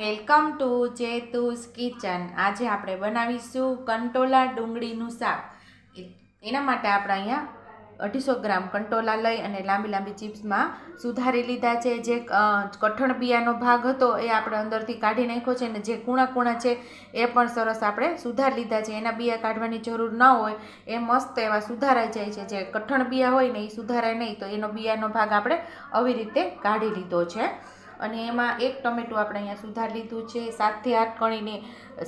Welcome to જેતુસ kitchen. આજે આપણે બનાવીશું કંટોલા ડુંગળીનું શાક. એના માટે આપણે અહીંયા અઢીસો ગ્રામ કંટોલા લઈ અને લાંબી લાંબી ચિપ્સમાં સુધારી લીધા છે. જે કઠણ બિયાનો ભાગ હતો એ આપણે અંદરથી કાઢી નાખ્યો છે અને જે કૂણા કૂણા છે એ પણ સરસ આપણે સુધારી લીધા છે. એના બિયા કાઢવાની જરૂર ન હોય, એ મસ્ત એવા સુધારાઈ જાય છે. જે કઠણ બિયા હોય ને એ સુધારાય નહીં, તો એનો બિયાનો ભાગ આપણે આવી રીતે કાઢી લીધો છે. અને એમાં એક ટમેટું આપણે અહીંયા સુધારી લીધું છે. સાતથી આઠ કળીની,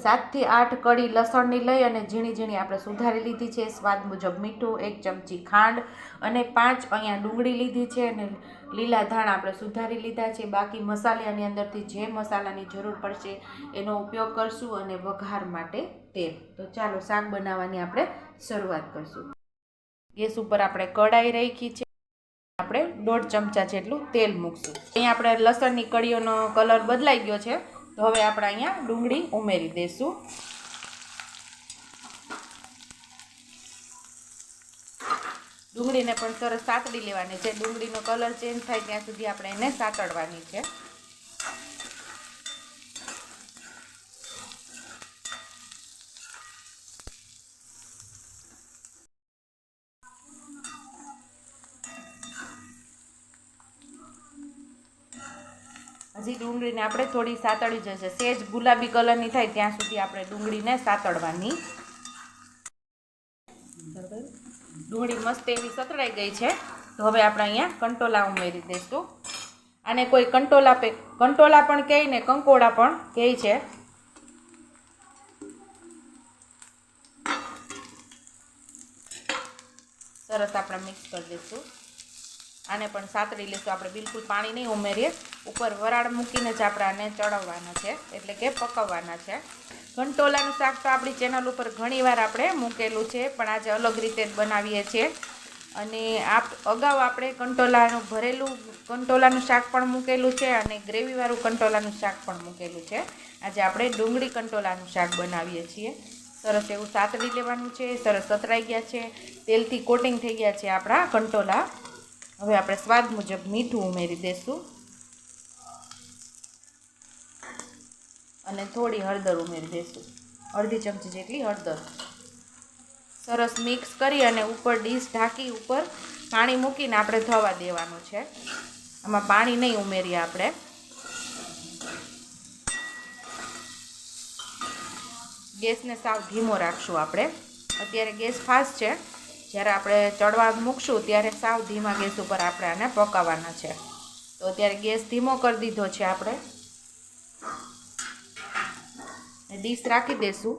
સાતથી આઠ કળી લસણની લઈ અને ઝીણી ઝીણી આપણે સુધારી લીધી છે. સ્વાદ મુજબ મીઠું, એક ચમચી ખાંડ અને પાંચ અહીંયા ડુંગળી લીધી છે અને લીલા ધાણા આપણે સુધારી લીધા છે. બાકી મસાલાની અંદરથી જે મસાલાની જરૂર પડશે એનો ઉપયોગ કરશું અને વઘાર માટે તેલ. તો ચાલો શાક બનાવવાની આપણે શરૂઆત કરશું. ગેસ ઉપર આપણે કઢાઈ રાખી છે. આપણે દોઢ ચમચા જેટલું તેલ મૂકશું. અહીંયા આપણે લસણની કળીઓનો કલર બદલાઈ ગયો છે. તો હવે આપણે અહીંયા ડુંગળી ઉમેરી દઈશું. ડુંગળીને પણ સરસ સાતડી લેવાની છે. ડુંગળીનો કલર ચેન્જ થાય ત્યાં સુધી આપણે એને સાતડવાની છે. હજી ડુંગળીને આપણે થોડી સાતળી જશે સેજ ગુલાબી કલરની થાય ત્યાં સુધી આપણે ડુંગળીને સાતળવાની. ડુંગળી મસ્ત એવી સતળાઈ ગઈ છે. તો હવે આપણે અહીંયા કંટોલા ઉમેરી દઈશું. આને કોઈ કંટોલા પે કંટોલા પણ કહે ને કંકોડા પણ કહે છે. સરસ આપણે મિક્સ કરી દઈશું. આને પણ સાતડી લઈશું. આપણે બિલકુલ પાણી નહીં ઉમેરીએ. ઉપર વરાળ મૂકીને જ આપણે આને ચડાવવાના છે. એટલે કે પકવવાના છે. કંટોલાનું શાક તો આપણી ચેનલ ઉપર ઘણીવાર આપણે મૂકેલું છે, પણ આજે અલગ રીતે બનાવીએ છીએ. અને આપ અગાઉ આપણે કંટોલાનું ભરેલું કંટોલાનું શાક પણ મૂકેલું છે અને ગ્રેવીવાળું કંટોલાનું શાક પણ મૂકેલું છે. આજે આપણે ડુંગળી કંટોલાનું શાક બનાવીએ છીએ. સરસ એવું સાતડી લેવાનું છે. સરસ સતરાઈ ગયા છે. તેલથી કોટિંગ થઈ ગયા છે આપણા કંટોલા હવે આપણે સ્વાદ મુજબ મીઠું ઉમેરી દઈશું અને થોડી હળદર ઉમેરી દઈશું અડધી ચમચી જેટલી હળદર. સરસ મિક્સ કરી અને ઉપર ડીશ ઢાંકી ઉપર પાણી મૂકીને આપણે થવા દેવાનું છે. આમાં પાણી નહીં ઉમેરીએ આપણે. ગેસને સાવ ધીમો રાખશું આપણે. અત્યારે ગેસ ફાસ્ટ છે. જ્યારે આપણે ચડવા મૂકશું ત્યારે સાવ ધીમા ગેસ ઉપર આપણે આને પકાવવાના છે. તો અત્યારે ગેસ ધીમો કરી દીધો છે આપણે. ડીશ રાખી દઈશું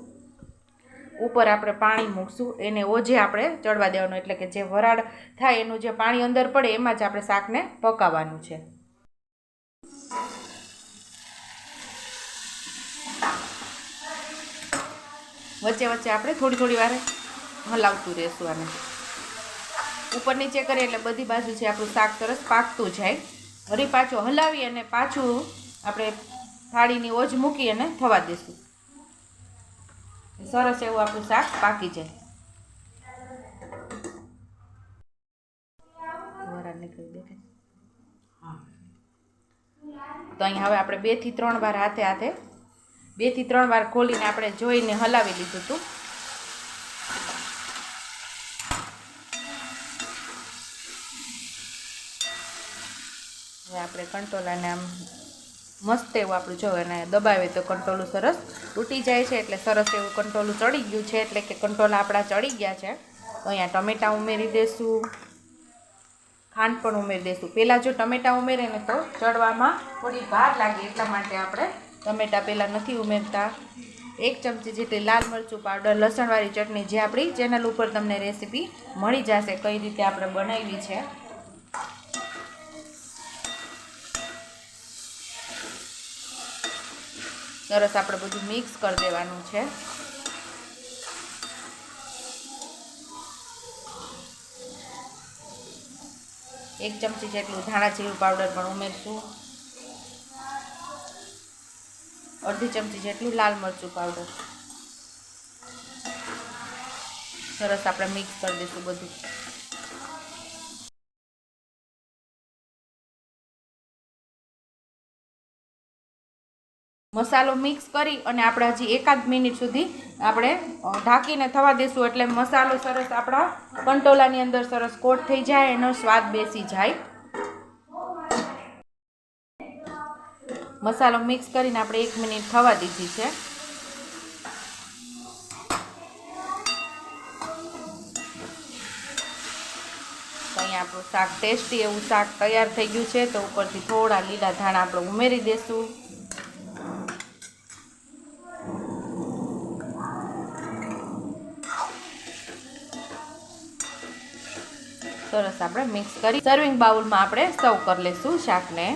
ઉપર આપણે પાણી મૂકશું. એને ઓજે આપણે ચડવા દેવાનું, એટલે કે જે વરાળ થાય એનું જે પાણી અંદર પડે એમાં જ આપણે શાકને પકાવવાનું છે. વચ્ચે વચ્ચે આપણે થોડી થોડી વારે હલાવતું રહેશું આને. ઉપર નીચે કરીએ એટલે બધી બાજુ છે આપણું શાક સરસ પાકતું જાય વળી પાછું હલાવી અને પાછું આપણે થાળીની ઓજ મૂકી અને થવા દઈશું સરસ એવું આપણું શાક પાકી જાય. તો અહીં હવે આપણે બેથી ત્રણ વાર હાથે હાથે બેથી ત્રણ વાર ખોલીને આપણે જોઈને હલાવી લીધું હતું. હવે આપણે કંટોલાને આમ મસ્ત એવું આપણું જો એને દબાવે તો કંટોલું સરસ તૂટી જાય છે એટલે સરસ એવું કંટોલું ચડી ગયું છે એટલે કે કંટોલા આપણા ચડી ગયા છે. અહીંયા ટમેટાં ઉમેરી દઈશું ખાંડ પણ ઉમેરી દઈશું પહેલાં જો ટમેટાં ઉમેરે ને તો ચડવામાં થોડી વાર લાગે એટલા માટે આપણે ટમેટાં પહેલાં નથી ઉમેરતા. એક ચમચી જેટલી લાલ મરચું પાવડર, લસણવાળી ચટણી જે આપણી ચેનલ ઉપર તમને રેસીપી મળી જશે કઈ રીતે આપણે બનાવી છે. સરસ આપણે બધું મિક્સ કરી દેવાનું છે. એક ચમચી જેટલું ધાણા જીરું પાવડર પણ ઉમેરશું. અડધી ચમચી જેટલું લાલ મરચું પાવડર સરસ આપણે મિક્સ કરી દઈશું બધું. મસાલો મિક્સ કરી અને આપણે હજી એકાદ મિનિટ સુધી આપણે ઢાંકીને થવા દેશું એટલે મસાલો સરસ આપણા કંટોલાની અંદર સરસ કોટ થઈ જાય, એનો સ્વાદ બેસી જાય. મસાલો મિક્સ કરીને આપણે એક મિનિટ થવા દીધી છે. અહીંયા આપણું શાક ટેસ્ટી એવું શાક તૈયાર થઈ ગયું છે, તો ઉપરથી થોડા લીલા ધાણા આપણે ઉમેરી દઈશું સરસ આપણે મિક્સ કરી સર્વિંગ બાઉલમાં આપણે સર્વ કરી લઈશું શાકને.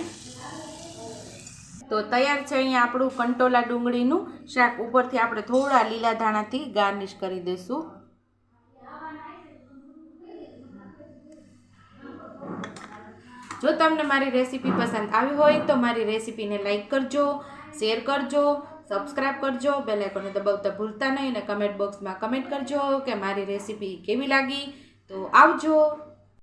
તો તૈયાર છે અહીંયા આપણું કંટોલા ડુંગળીનું શાક. ઉપરથી આપણે થોડા લીલા ધાણાથી ગાર્નિશ કરી દઈશું જો તમને મારી રેસીપી પસંદ આવી હોય તો મારી રેસીપીને લાઇક કરજો, શેર કરજો, સબસ્ક્રાઇબ કરજો, બેલ આઇકોનને દબાવતા ભૂલતા નહીં અને કમેન્ટ બોક્સમાં કમેન્ટ કરજો કે મારી રેસીપી કેવી લાગી. તો આવજો.